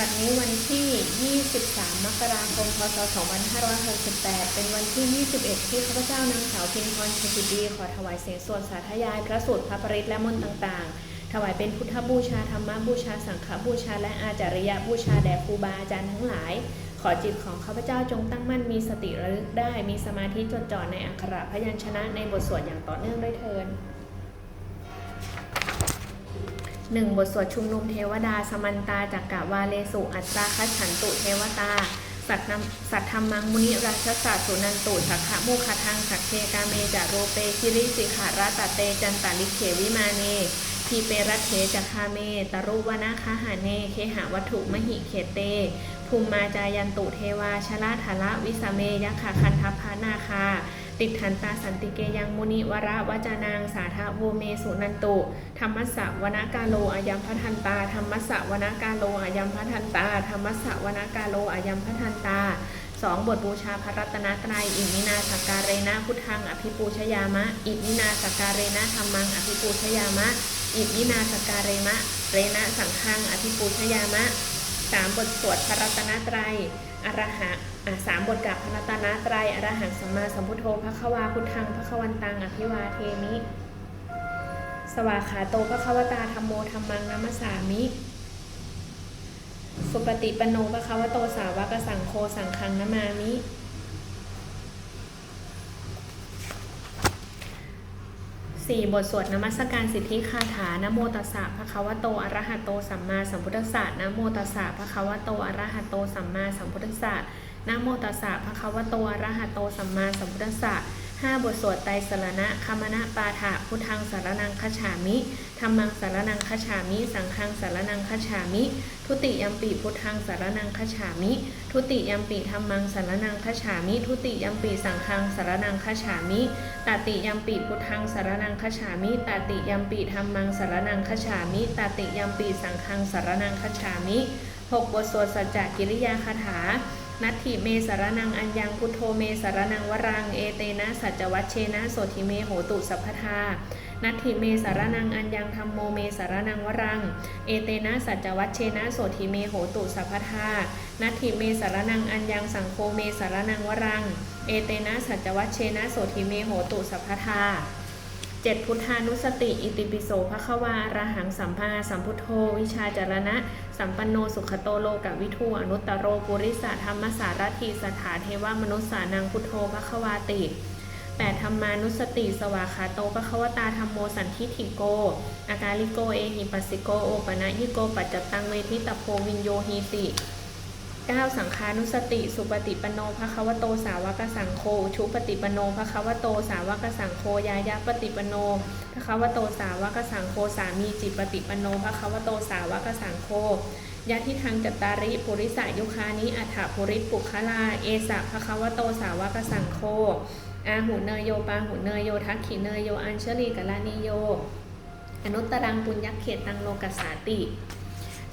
บัดนี้วันที่ 23 มกราคม พศ 2568 เป็นวันที่ 21 ที่ข้าพเจ้านางสาวพิมพรชจิตดีขอถวายเสียงสวดสาธยายพระสูตรพระปริตและมนต์ต่างๆ ถวายเป็นพุทธบูชาธรรมบูชาสังฆบูชาและอาจาริยบูชาแด่ครูบาอาจารย์ทั้งหลาย ขอจิตของข้าพเจ้าจงตั้งมั่นมีสติระลึกได้ มีสมาธิจดจ่อในอักขระพยัญชนะในบทสวดอย่างต่อเนื่องด้วยเทิน หนึ่งบทสวดชุมนุมเทวดา สมันตาจักกะวาเลสุ อัตตาคัจฉันตุเทวตา สัตนสัตธรรมังมุนิราชสาสุนันตุสักขะโมคทังสักเคกาเมจาโรเปคิริสิขาราตเตจันตาลิเขวิมาเนทีเปรัตเถจักคาเม ตรุวนาคาหาเน เคหาวัตถุมหิเขเต ภูมิมาจายันตุเทวาชลาธาระวิสเมยัคขะคันทัพพานาคา ติดทันตาสันติเกยังมุนิวระวจานางสาธาโวเมสุนันตุ ธรรมสสะวนากาโลอายัมพัทันตา ธรรมสสะวนากาโลอายัมพัทันตาธรรมสสะวนากาโลอายัมพัทันตาสองบทบูชาพระรัตนตรัยอิมินาสักการเรนะพุทธังอภิปูชยามะ อิมินาสักการเรนะธรรมังอภิปูชยามะ อิมินาสักการเรมะ เรนะสังฆังอภิปูชยามะสามบทสวดพระรัตนตรัย อรหะสามบทกับพระรัตนตรัยอรหังสัมมาสัมพุทโธพระควาพุทธังพระควันตังอภิวาเทมิ สวาขาโตพระควตาธรรมโมธรรมังนัมสสามิ สุปฏิปโนพระควโตสาวกสังโฆสังคังนามามิ สี่บทสวดนมัสการสิทธิคาถานโมตัสสะภะคะวะโตอะระหะโตสัมมาสัมพุทธัสสะนโมตัสสะภะคะวะโตอะระหะโตสัมมาสัมพุทธัสสะนโมตัสสะภะคะวะโตอะระหะโตสัมมาสัมพุทธัสสะ ห้าบทสวดไตรสรณะคามนะปาฐะพุทธังสารนังคฉามิธรรมังสารนังคฉามิ สังฆังสารนังคฉามิ ทุติยมปิพุทธังสารนังคฉามิ ทุติยมปิธรรมังสารนังคฉามิ ทุติยมปิสังฆังสารนังคฉามิตติยมปิพุทธังสารนังคฉามิตติยมปิธรรมังสารนังคฉามิตติยมปิสังฆังสารนังคฉามิหกบทสวดสัจจกิริยาคาถา นัตถิเมสารนังอัญญังพุทโธเมสารนังวรัง เอเตนะสัจจวัชเชนะโสธิเมโหตุสัพพทานัตถิเมสารนังอัญญังธรรมโมเมสารนังวรัง เอเตนะสัจจวัชเชนะโสธิเมโหตุสัพพทานัตถิเมสารนังอัญญังสังโฆเมสารนังวรัง เอเตนะสัจจวัชเชนะโสธิเมโหตุสัพพทา เจ็ดพุทธานุสติ อิติปิโสภควาอรหังสัมภาสัมพุทโธ วิชาจารณะ สัมปันโนสุขโตโลกวิทูอนุตตโรปุริสธรรมสารถีสถาเทวมนุษสานังพุทโธภควาติแปดธรรมานุสติ สวาขาโตภควตาธรรมโมสันทิฐิโก อากาลิโกเอหิปัสสิโก โอปะนะยิโก ปัจจตังเวทิตโพวินโยหีติ 9. สังคานุสติ สุปฏิปันโนภควโตสาวกสังโฆชุปฏิปันโนภควโตสาวกสังโฆยายาปฏิปันโนภควโตสาวกสังโฆสามีจิตปฏิปันโนภควโตสาวกสังโฆยะทิทางจตาริปุริสายุคานิอัฏฐปุริปุคลา เอสะภควโตสาวกสังโฆอาหูเนยโยปาหูเนยโยทักขิเนยโยอัญเชลีกลานิโย อนุตตรังปุญญเขตตังโลกัสสาติ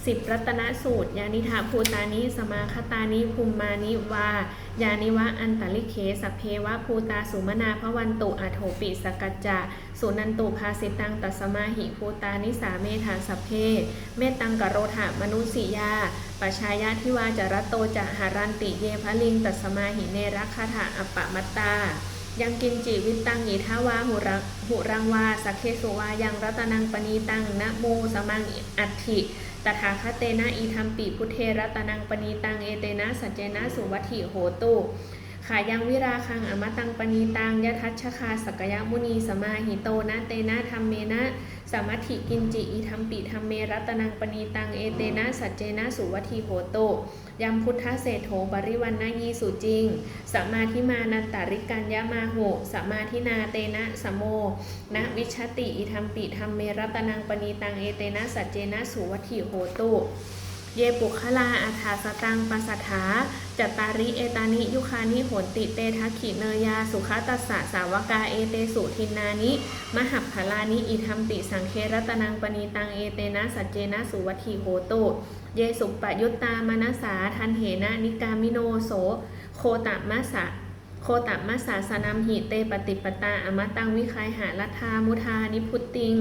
สิบรัตนสูตร ยานิธาภูตานิ สมาคตานิภูมิมานิวา ยานิวะอันตลิเคสพเพวะภูตาสุมนาพวันตุอโถปิสกัจจะสุนันตุภาสิตังตัสมาหิภูตานิสาเมธาสเพ เมตังกโรธามนุสิยาปชายาทิวาจารโตจหารันติเยพลิงตัสมาหิเนรักคาถาอปปะมัตตา ยังกินจิวิตตังหิทาวาหุรังหุรังวาสักเคสุวายังรัตนังปณีตังนะโมสมังอัตถิตถาคเตนะอีธรรมปีพุทเทรัตนังปณีตังเอเตนะสัจเจนะสุวัตถิโหตุ ขายังวิราคังอมตังปณีตังยทัชคาสกยมุนีสมาหิโตนะเตนะธรรมเมนะสามัติกินจิอีธรรมปิธรรมเมรัตนังปณีตังเอเตนะสัจเจนะสุวัตถิโหโตยัมพุทธเศรษโถบริวันนายีสุจริงสัมมาทิมานันตาริกัญญามาโหสัมมาทินาเตนะสมโมณวิชติอิธรรมปิธรรมเมรัตนังปณีตังเอเตนะสัจเจนะสุวัตถิโหโต เยปุคลาอาถาสตังปัสสถาจัตตาริเอตานิยุคานิโหนติเตทักขิเนยา สุขตัสสะสาวกาเอเตสุทินานิ มหัพพลานิอิธรรมติสังเครัตนังปณีตังเอเตนะสัจเจนะสุวัติโหโต เยสุปยุตตามนัสสาทันเหนะนิกามิโนโสโคตมัสสะโคตมัสสาสนัมหิเตปฏิปตาอมตังวิคายหาลัทามุทานิพุตติง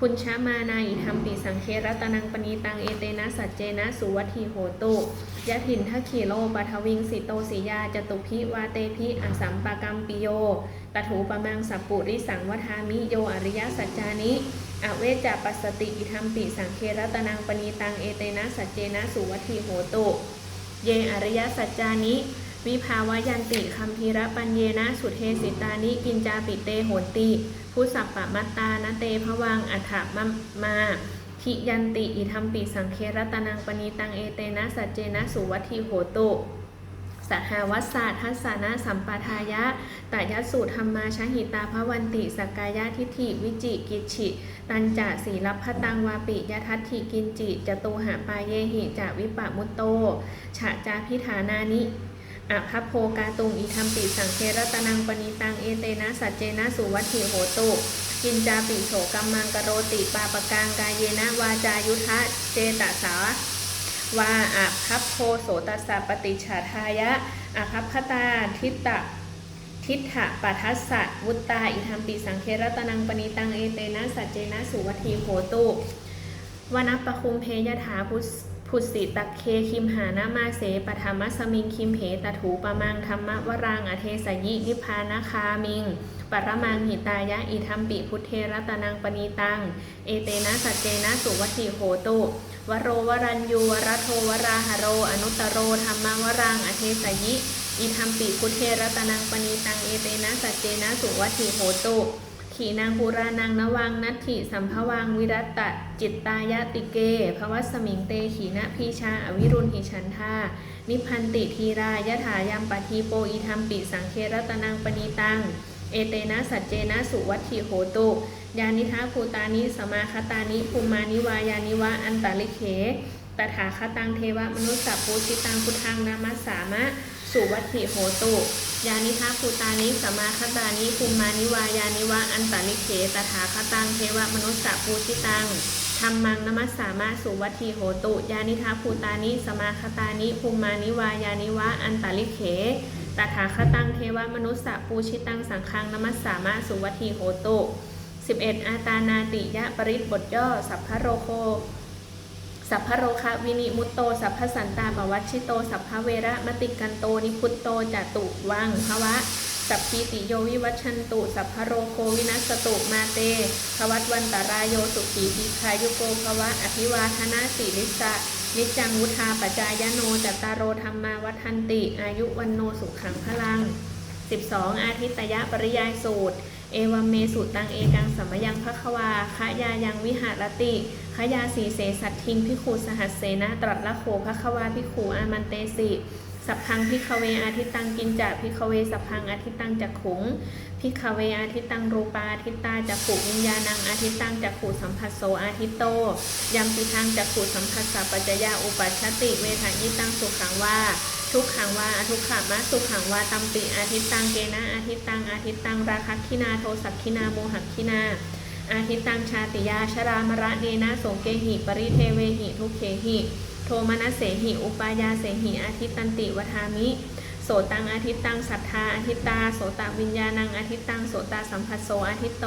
โพพุญชามานาอิธรรมปิสังเครัตนังปณีตังเอเตนะสัจเจนะสุวัตีโหตุยะถินทขีโลปัทวิงสิโตสิยาจตุพิวาเตพิอสัมปะกัมปิโยตถูปะมังสัปปุริสังวทามิโยอริยสัจจานิอเวจาปัสสติอิธรรมปิสังเครัตนังปณีตังเอเตนะสัจเจนะสุวัตีโหตุ เยอริยสัจจานิ วิภาวยันติคัมภีระปัญเยนะสุเทสิตานิกินจาปิเตโหนติผู้สัพปะมัตตานเตภวังอัฏฐมมาทิยันติอิธรรมปิสังเครัตนังปณีตังเอเตนะสัจเจนะสุวัติโหตุสหวัสสาทัสสานะสัมปทายะตายสูธรรมาชหิตาภวันติสกายะทิฏฐิวิจิกิจฉิ ตันจะสีลัพพตังวาปิยทัตถิกินจิจตูหาปายเยหิจะวิปะมุตโตฉะจาพิฐานานิ อภพโพกาตุงอิธรรมปิสังเครตนังปณีตังเอเตนะสัจเจนะสุวัตถิโหตุกินจาปิโฉกัมมังกโรติปาปกังกายเยนะวาจายุทธะเจตสาวาอาภัพโพโสตสสะปฏิฉาทายะอาภัพพตาทิตตะทิฏฐะปัทัสสะวุตตาอิธรรมปิสังเครตนังปณีตังเอเตนะสัจเจนะสุวัตถีโหตุวนัปปคุมเพยถาพุ พุสิตักเคคิมหานามาเสปธรรมสมิงคิมเหตถูปมังธรรมวรังอเทสยินิพานาคามิง ปรมังหิตายะอิธรรมปิพุทเทรตนังปณีตัง เอเตนะสัจเจนะสุวัติโหตุ วโรวรัญยูวรโทวราหโร อนุตโรธรรมวรังอเทสยิอิธรรมปิพุทเทรตนังปณีตัง เอเตนะสัจเจนะสุวัติโหตุ ขีนางภูรานังนวังนัตถิสัมภวังวิรัตตะจิตตายะติเกภวัสมิงเตขีนะพีชาอวิรุณหิชันธานิพันติทีรายะถายามปทีโปอิธรรมปิสังเครตนังปณีตัง เอเตนะสัจเจนะสุวัตถิโหตุยานิทาภูตานิสมาคตานิภูมานิวายานิวะอันตาลิเขตถาคตังเทวมนุสสะปูชิตังพุทธังนามัสสามะ สุวัตถิโหตุยานิทาภูตานิสมาคตานิภูมานิวายานิวะอันตาลิเขตถาคตังเทวมนุสสะปูชิตังธรรมังนมัสสามาสุวัตถิโหตุยานิทาภูตานิสมาคตานิภูมานิวายานิวะอันตาลิเขตถาคตังเทวมนุสสะปูชิตังสังฆังนมัสสามาสุวัตถิโหตุ 11 อาตานาติยะปริตบทย่อสัพพะโรโค สัพพโรคะวินิมุตโต สัพพสันตาปวัชชิโต สัพพเวระมติกันโต นิพุตโตจตุวังภวะ สัพพีติโยวิวัชชันตุ สัพพโรโควินัสตุมาเตภวัตวันตารายโยสุขีปิคายุโกภวะ อภิวาทนาสิริสะนิจังวุธาปจายโนจัตตารโรธรรมาวัฒนติ อายุวันโนสุขังพลัง 12 อาทิตยปริยายสูตร เอวเมสุตังเอกังสัมยังพะควาขยายังวิหารติ ขยาสีเสสัตทิงพิคูสหัสเสนาตรัสละโขพระควาพิขูอามันเตสิสัพพังพิคเวอาทิตังกินจะพิคเวสัพพังอาทิตังจักขุงพิคเวอาทิตังรูปาอาทิตาจักขุวิญญาณังอาทิตังจักขุสัมผัสโสอาทิโตยัมปิทังจักขุสัมผัสสะปัจจยาอุปัชชติเวทายิตังสุขังว่าทุกขังวาอทุกขามะสุขังวาตัมปิอาทิตังเกนะอาทิตังอาทิตตังราคัคคินาโทสักคินาโมหักคินา อาทิตตังชาติยาชรามระเนนะโสเกหิ ปริเทเวหิ ทุกเขหิ โทมนัสเสหิ อุปายาเสหิอาทิตตันติวทามิ โสตังอาทิตตังศรัทธาอาทิตตา โสตวิญญาณังอาทิตตังโสตสัมผัสโสอาทิตโต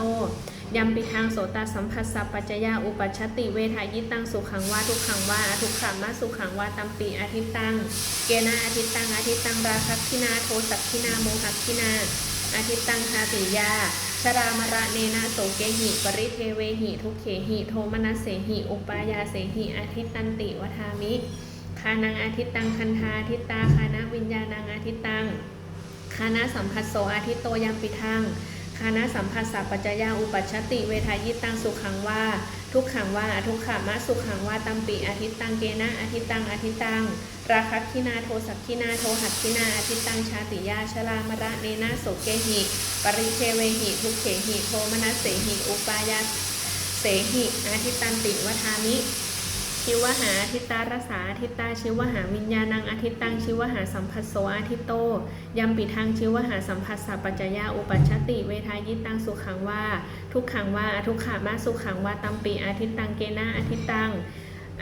ยัมปิทางโสตสัมผัสสะปัจจยาอุปัชติเวทายิตังสุขังวาทุกขังวาทุกขามะสุขังวาตัมปิอาทิตตัง เกนะอาทิตตังอาทิตตังราคัคคินาโทสักคินาโมหักคินาอาทิตตังชาติยา ชรามระเนนะโสเกหิ ปริเทเวหิ ทุกเขหิ โทมนัสเสหิ อุปายาเสหิอาทิตตันติวทามิ คานังอาทิตตังคันธาอาทิตตาคานะวิญญาณังอาทิตตังคานะสัมผัสโสอาทิตโตยัมปิทัง คานะสัมผัสสะปัจจยาอุปัชติเวทายิตังสุขังว่า ทุกขังว่าทุกขามะสุขังว่าตัมปิอาทิตตังเกนะอาทิตตังอาทิตตังราคัคคินาโทสักคินาโทหักคินาอาทิตตังชาติยาชรามระเนนะโสเกหิ ปริเทเวหิ ทุกเขหิโทมนัสเสหิ อุปายาเสหิอาทิตตันติวทามิ ชิวหาอาทิตตารสาอาทิตตาชิวหาวิญญาณังอาทิตตังชิวหาสัมผัสโสอาทิตโตยัมปิทังชิวหาสัมผัสสะปัจจยาอุปัชติเวทายิตังสุขังว่าทุกขังว่าทุกขามาสุขังว่าตัมปีอาทิตตังเกนะอาทิตตัง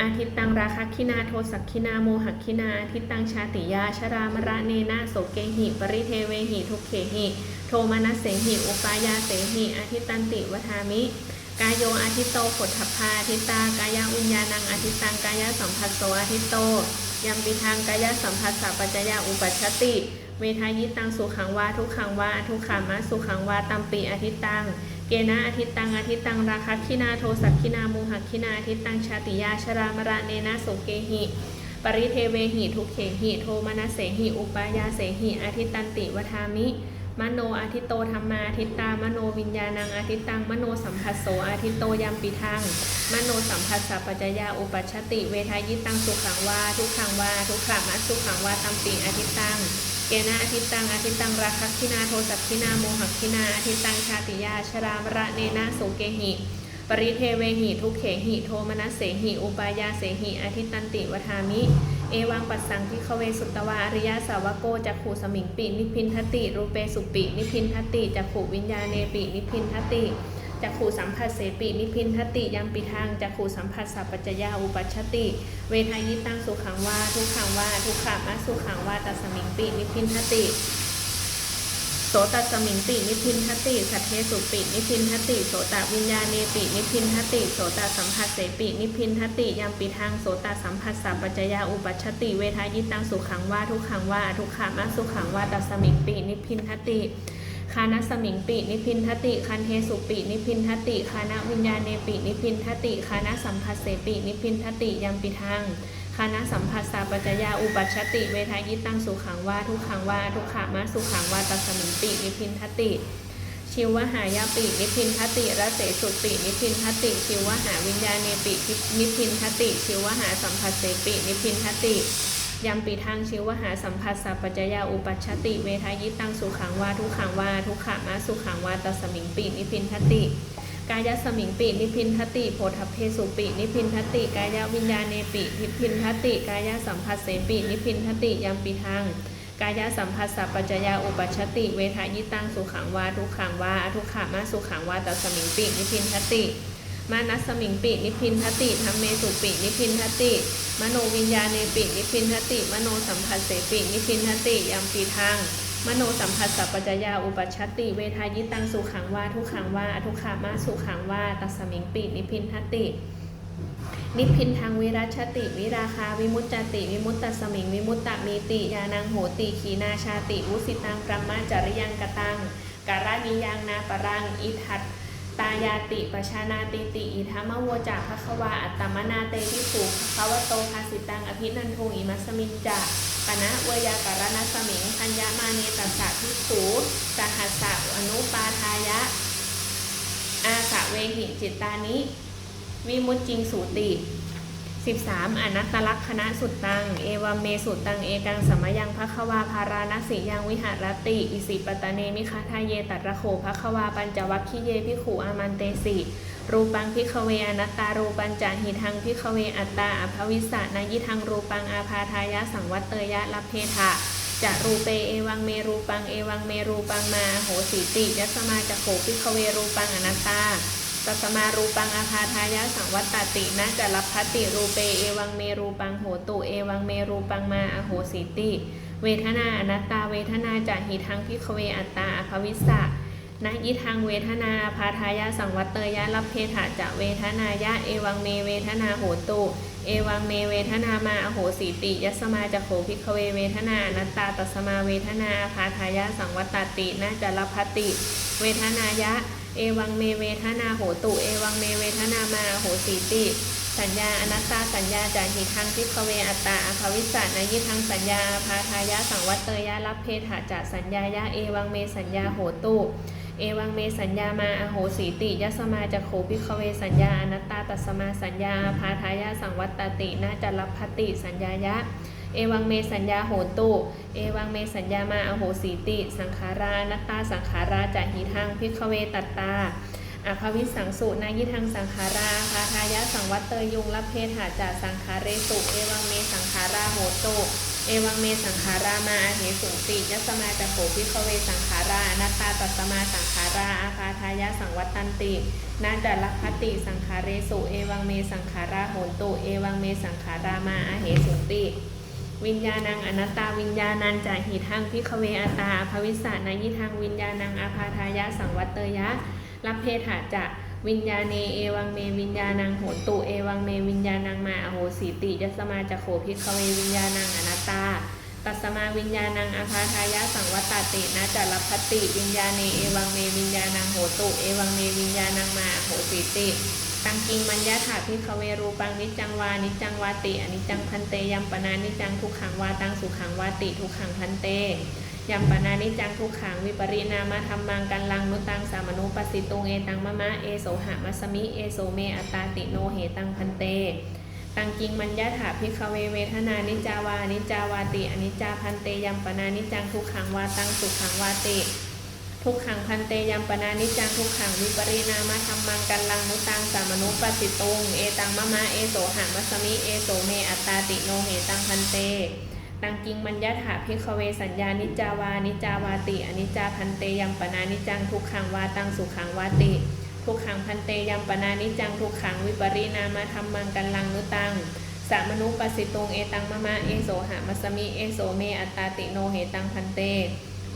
อาทิตตังราคัคคินาโทสักคินาโมหักคินาอาทิตตังชาติยาชรามระเนนะโสเกหิปริเทเวหิทุกเขหิโทมนัสเสหิอุปายาเสหิอาทิตตันติวทามิ กายโยอาทิตโตผลทัพพาอาทิตากายะวิญญาณังอาทิตังกายะสัมผัสโสอาทิตโตยัมปิทางกายะสัมผัสสะปัจจยาอุปัชชติเวทายิตังสุขังวาทุกขังวาทุกขามะสุขังวาตัมปีอาทิตตังเกนะอาทิตตังอาทิตตังราคะคินาโทสักคินามูหักคินาอาทิตตังชาติยาชรามระเนนะโสเกหิปริเทเวหิทุกเขหิโทมนัสเสหิอุปายาเสหิอาทิตตันติวทามิ มโนอาทิตโตธรรมาอาทิตตามโนวิญญาณังอาทิตตังมโนสัมผัสโสอาทิตโตยัมปิทังมโนสัมผัสสะปัจจยาอุปัชติ เวทายิตังสุขังวาทุกขังวาทุกขามัสสุขังวาตัมปิอาทิตตังเกนะอาทิตตังอาทิตตังราคัคคินาโทสักคินาโมหักคินาอาทิตตังชาติยาชรามระเนนะโสเกหิปริเทเวหิทุกเขหิโทมนัสเสหิอุปายาเสหิอาทิตตันติวทามิ เอวังปัสสังพิขเวสุตตวาอริยสาวโกจักขูสมิงปินิพินทติรูเปสุปินิพินทติจักขูวิญญาเนปินิพินทติจักขูสัมผัสเสปินิพินทติยัมปิทางจักขูสัมผัสสัพปัจจยาอุปัชติ เวทายิตังสุขังวาทุกขังวาทุกขามาสุขังวาตัสมิงปินิพพินทติ โสตัสมิงตินิพินทติสัทเทสุปินิพินทติโสตวิญญาเนปินิพินทติโสตสัมผัสเสปินิพินทติยัมปิทางโสตสัมผัสสัพปัจจยาอุปัชติเวทายิตังสุขังวาทุกขังวาทุกขามาสุขังวาตัสสมิงปินิพินทติคานัสมิงปินิพินทติคันเทสุปินิพินทติคานะวิญญาเนปินิพินทติคานะสัมผัสเสปินิพินทติยัมปิทาง คานะสัมผัสสะปัจจยาอุปัชติ เวทายิตังสุขังว่าทุกขังว่าทุกขามาสุขังว่าตัสมิงปินิพินทติ ชิวหายาปินิพินทติระเสสุปินิพินทติ ชิวหาวิญญาเนปินิพินทติ ชิวหาสัมผัสเสปินิพินทติยัมปิทางชิวหาสัมผัสสะปัจจยาอุปัชติ เวทายิตังสุขังวาทุกขังวาทุกขามาสุขังวาตัสมิงปินิพพินทติ กายสมิงปินิพินทติโพธพเพสุปินิพินทติกายวิญญาเนปินิพินทติกายสัมผัสเสปินิพินทติยัมปิทางกายสัมผัสสัพปัจยาอุปัชติ เวทายิตังสุขังวาทุขังวาทุขามาสุขังวาตัสมิงปินิพินทติมานัสสมิงปินิพินทติธรรมเมสุปินิพินทติ มโนวิญญาเนปินิพินทติ มโนสัมผัสเสปินิพพินทติยัมปีทาง มโนสัมผัสสัพปัจจยาอุปัชชติ เวทายิตังสุขังวาทุกขังวาทุกขามาสุขังวาตัสมิงปินิพินทติ นิพินทางวิรัชติ วิราคาวิมุตจติ วิมุตตสมิง วิมุตตมีติยานังโหติขีนาชาติ วุสิตังพรหมจริยังกตังการานิยังนาปรังอิทัตตายาติปชานาติติ อิทัมโวจาภควาอัตตมนาเตทิภูภควโตภาสิตังอภินันโทอิมัสมินจะ ณะเวยาการณสมิงพัญญามาเนตัสสะทิสูสหัสสะอนุปาทายะ อาสะเวหิจิตตานิ วิมุตจิงสูติ 13อนัตตลักษณะสุดตัง เอวัมเมสุดตัง เอกังสมยังภควาภาราณสียังวิหารติ อิสิปตะเนมิคาทาเยตัตระโขภควาปัญจวัคคิเยพิขูอามันเตสิ รูปังพิขเวอนัตตารูปัญจหิทังพิขเวอัตตาอภวิสสะนายิทังรูปังอาพาทายะสังวัตเตยะลัพเพทะจะรูเปเอวังเมรูปังเอวังเมรูปังมาโหสีติยัสมาจะโขพิขเวรูปังอนัตตา ตัสมารูปังอาคาทายะสังวัตตตินะจะรับพัติรูเปเอวังเมรูปังโหตุเอวังเมรูปังมาอโหสิติ เวทนาอนัตตาเวทนาจะหิทังพิขเวอัตตาอภวิสสะนะยิทังเวทนาอาพาทายะสังวัตเตยะรับเพถะจะเวทนายะเอวังเมเวทนาโหตุเอวังเมเวทนามาอโหสิติยัสมาจะโขพิขเวเวทนาอนัตตาตัสมาเวทนาอาพาทายะสังวัตตินะจะรับพัติ เวทนายะ เอวังเมเวทนาโหตุ เอวังเมเวทนามาโหสีติสัญญาอนัตตาสัญญาจาหิทังทิพเวอัตตาอภวิสสะนายิทังสัญญาพาทายะสังวัตเตยะรับเพถะจะสัญญายะเอวังเมสัญญาโหตุเอวังเมสัญญามาอโหสีติยัสมาจะโขพิขเวสัญญาอนัตตาตัสมาสัญญาพาทายะสังวัตตตินาจะรับพติสัญญายะ เอวังเมสัญญาโหตุเอวังเมสัญญามาอโหสีติ สังขารานัตตาสังขาราจะหิทังพิขเวตัตตาอาภวิสังสุนายิทังสังขาราพาทายะสังวัตเตยยุงรับเพถาจาสังขาเรสุเอวังเมสังขาราโหตุเอวังเมสังขารามาอาเหสุติยัสมาจะโขพิขเวสังขาราอนัตตาตัสมาสังขาราอาคาทายะสังวัตตันตินาจะลัติสังขาเรสุเอวังเมสังขาราโหตุเอวังเมสังขารามาอาเหสุติ วิญญาณังอนัตตาวิญญาณันจาหิทังพิขเวอตาภวิสานายิทังวิญญาณังอาพาทายะสังวัตเตยะรับเพถาจะวิญญาเนเอวังเมวิญญาณังโหตุเอวังเมวิญญาณังมาอโหสีติยัสมาจะโขพิคเววิญญาณังอนัตตาตัสมาวิญญาณังอาภาทายะสังวัตตตินะจัลพัติวิญญาเนเอวังเมวิญญาณังโหตุเอวังเมวิญญาณังมาอโหสีติ ตังกิงมัญญาถาพิคเวรูปังนิจังวานิจังวาติอนิจังพันเตยัมปนานิจังทุกขังวาตังสุขังวาติทุกขังพันเตยัมปนานิจังทุกขังวิปริณามะธรรมังกันลังนุตังสามนุปัสสิตุงเอตังมะมะเอโสหะมัสมิเอโสเมอัตตาติโนเหตังพันเตตังกิงมัญญาถาพิคเวเวทนานิจาวานิจาวาติอนิจาพันเตยัมปนานิจจังทุกขังวาตังสุขังวาติ ทุกขังพันเตยัมปนานิจังทุกขังวิปริณามะธรรมังกันลังนุตังสามนุปัสสิตุงเอตังมะมะเอโสหะมัสมิเอโสเมอัตตาติโนเหตังพันเตตังกิงมัญญาถาพิคเวสัญญานิจาวานิจาวาติอนิจจาพันเตยัมปนานิจังทุกขังวาตังสุขังวาติทุกขังพันเตยัมปนานิจังทุกขังวิปริณามะธรรมังกันลังนุตังสามนุปัสสิตุงเอตังมะมะเอโสหะมัสสมิเอโสเมอัตตาติโนเหตังพันเต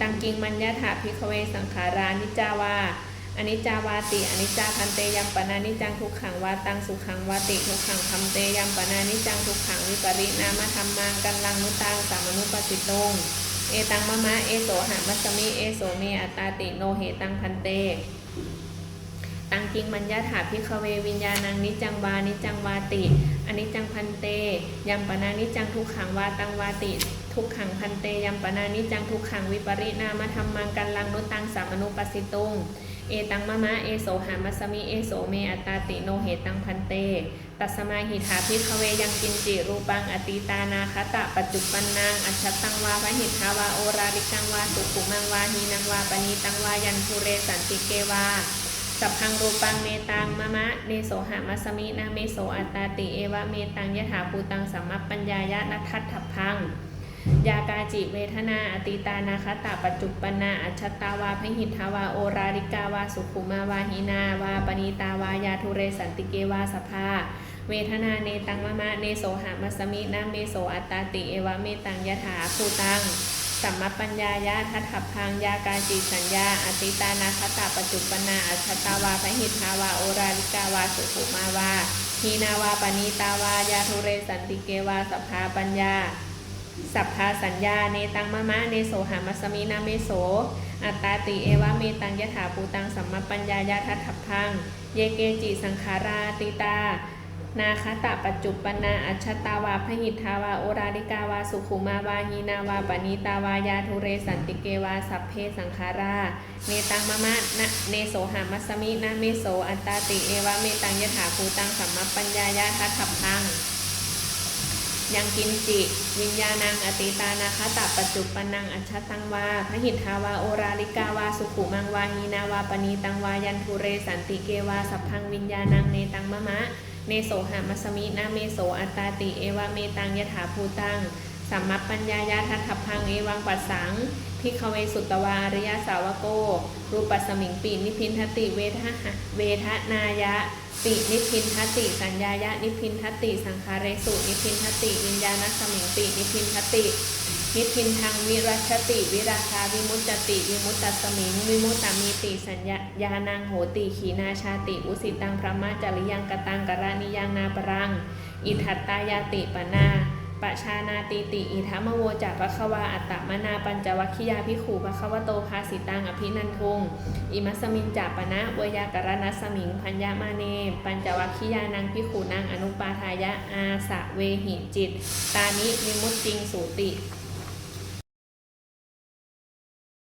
ตังกิงมัญญาถาพิคเวสังขารานิจาวาอนิจจาวาติอนิจจาพันเตยัมปนานิจังทุกขังวาตังสุขังวาติทุกขังพันเตยัมปนานิจังทุกขังวิปริณามะธรรมังกันลังนุตังสามนุปสิตงเอตังมะมะเอโสหะมัสมิเอโสเมอัตตาติโนเหตังพันเต ตังกิงมัญญาถาพิคเววิญญาณังนิจังวานิจังวาติอนิจังพันเตยัมปนานิจจังทุกขังวาตังวาติ ทุกขังพันเตยัมปนานิจังทุกขังวิปริณามธรรมังกันลังนุตังสามนุปัสสิตุงเอตังมะมะเอโสหามัสมิเอโสเมอัตตาติโนเหตังพันเต ตัสมาหิถาพิคเวยังกินจิรูปังอติตานาคตะปัจจุปันนางอัจฉตังวาพหิทาวาโอราลิกังวาสุขุมังวาหีนังวาปณีตังวายันทุเรสันติเกวาสัพพังรูปังเมตังมะมะเนโสหามัสมินาเมโสอัตตาติเอวะเมตังยถาภูตังสัมมปปัญญายะนัทธัตถพัง ยากาจิเวทนาอติตานาคตาปัจจุปนาอัจฉตาวาพหิทาวาโอราริกาวาสุขุมาวาหินาวาปณีตาวายาทุเรสันติเกวาสภา เวทนาเนตังมะมะเนโสหามัสมินาเมโสอัตตาติเอวะเมตังยถาภูตังสัมมปัญญายะทัตถพังยากาจิสัญญา อติตานาคตาปัจจุปนาอัจฉตาวาพหิทาวาโอราลิกาวาสุขุมาวาหีนาวาปณีตาวายาทุเรสันติเกวาสภาปัญญา สัพพาสัญญาเนตังมะมะเนโสหามัสมินาเมโส อัตตาติเอวะเมตังยถาปูตังสัมมปัญญายาทัตถพัง เยเกจิสังขาราติตา นาคตะปัจจุปนาอัชตาวาพหิทธาวาโอราลิกาวาสุขุมาวาหีนาวาปณีตาวายาทุเรสันติเกวาสัพเพสังขาราเนตังมะมะนะเนโสหามัสมินาเมโส อัตตาติเอวะเมตังยถาภูตังสัมมปัญญายาทัตถพัง ยังกินจิ วิญญาณังอติตานาคตาปัจจุปนังอัชตังวาพหิทธาวาโอราลิกาวาสุขุมังวาหีนาวาปณีตังวายันทุเรสันติเกวาสัพพังวิญญาณังเนตังมะมะเนโสหามัสมินาเมโสอัตตาติเอวะเมตังยถาภูตัง สัมมัปปัญญายาทัตถพังเอวังปัสสังพิคเวสุตวาริยสาวโก รูปัสมิงปีนิพินทติเวทะเวทนายะตินิพินทติ สัญญายะนิพินทติ สังคาเรสุนิพินทติวิญญาณสมิงตินิพินทตินิพินทางวิรัชติ วิราคาวิมุตตติ วิมุตตสมิง วิมุตตมีติสัญญายานังโหติขีนาชาติ อุสิตังพระมาจริยังกตังกรานิยังนาปรัง อิทัตตายาติปนา ปชานาติติ อิทัมโวจัปะควาอัตตมนาปัญจวัคคียาพิขูปะควะโตภาสิตังอภินันทุง อิมัสมินจัปนะเวยากรณัสมิง พัญญามาเน ปัญจวัคคียานังพิขูนางอนุปาทายะอาสะเวหิจิต ตานิมิมุตติงสูติ